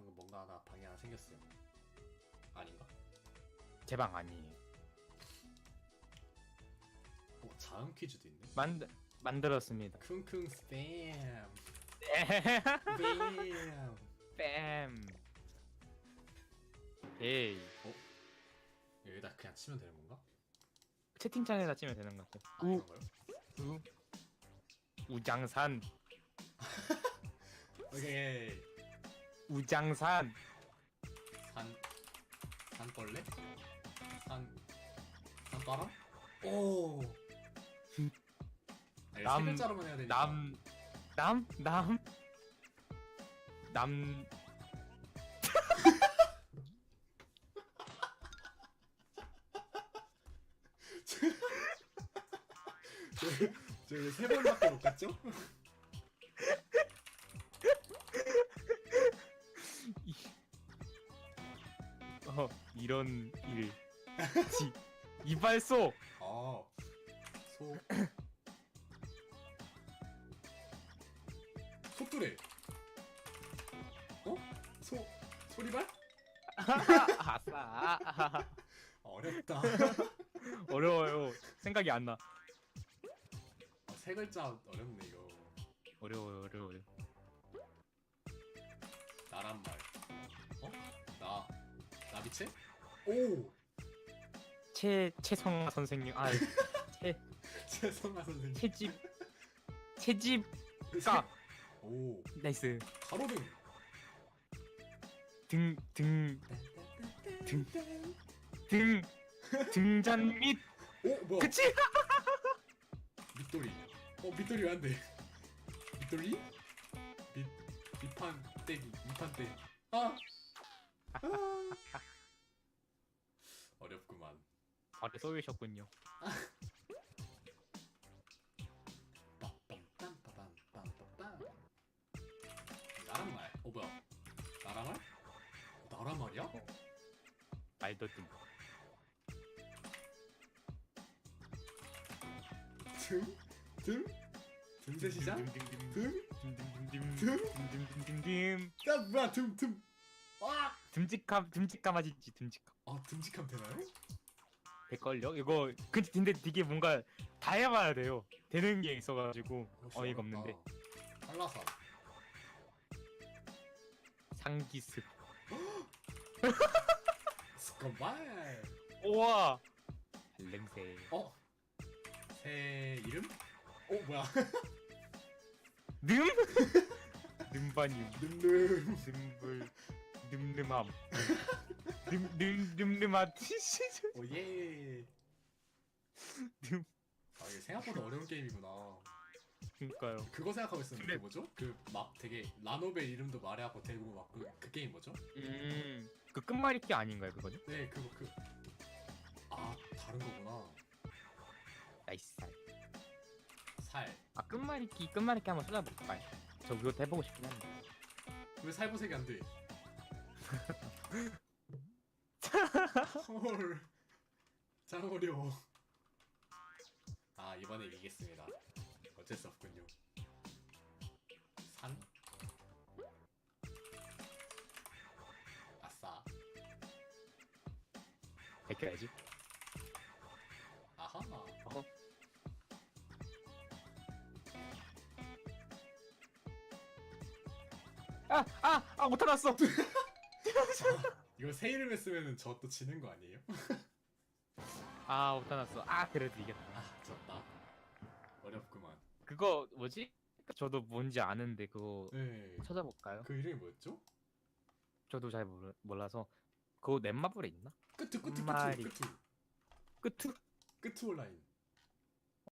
방금 뭔가 하나 방이 하나 생겼어요. 아닌가? 제 방 아니에요. 어 자음 퀴즈도 있네. 만 만들었습니다. 킁킁 스팸. 뺨. 뺨. 에이 여기다 그냥 치면 되는 건가? 채팅창에다 치면 되는 것 같아요. 아, 우. 그런가요? 우 우장산 오케이. 우장산 산 산벌레? 산 산바람? 오. 아니, 남- 세 글자로만 해야 되니까. 남 남 남 남 저기 세 번밖에 못 갔죠? 이런 일 지, 이발소 아. 소. 소뚜레. 어? 소 소리발? 아싸 어렵다. 어려워요 생각이 안 나 아, 세 글자 어렵네 이거. 어려워요 어려워요 나란 말. 어? 나 나비체? 오. 최 최성아 선생님 아 채, 최성아 선생님. 채집 채집가 오. 나이스 가로등. 등 등 등. 등 등잔 밑 오 뭐야? 그치 밑돌이. 어 밑돌이 왜안 돼? 밑돌이? 밑 밑판 떼기 밑판 떼. 아. 아. 아래 쏘이셨군요 빰빰빰빰빰빰빰. 나란 말. 어 뭐야? 나란 말? 나란 말이야? 어. 말도 뜸 등? 등? 등셋이자? 등? dimdimdim 야 뭐야 등 등. 아! 듬직함 듬직함하지지 듬직함 아 듬직함 되나요? 될걸요? 이거 그 근데 되게 뭔가 다 해봐야 돼요 되는 게 있어가지고 어이가 없는데 한라산. 상기습 스커발. 우와 발냄새 어? 새 이름? 어 뭐야? 늠? 늠바님 늠름. 늠불 늠름함 늠름 늠름한 오예. 늠 아 이게 생각보다 어려운 게임이구나. 그니까요 그거 생각하고 있었는데 근데- 그 뭐죠? 그 막 되게 라노벨 이름도 말해하고 대고 막 그 그 게임 뭐죠? 음그 끝말잇기 아닌가요 그거죠? 네 그거 그. 아 다른 거구나. 나이스 살. 아 끝말잇기 끝말잇기 한번 찾아볼까요? 저 그거 해보고 싶긴 한데 왜 살보색이 안 돼? 헐. 짱 어려워. 아 이번에 이기겠습니다. 어쩔 수 없군요. 산. 아싸. 베껴야지 아하. 어허. 아! 아! 아 못하났어! 이거 새 이름 했으면 저또 지는 거 아니에요? 아 못하났어 아 그래도 이겼다 아 졌다. 어렵구만. 그거 뭐지? 저도 뭔지 아는데 그거 네. 찾아볼까요? 그 이름이 뭐였죠? 저도 잘 몰라, 몰라서 그거 넷마블에 있나? 끄투 끄투. 끄투 끄투 끝투? 끄투 온라인.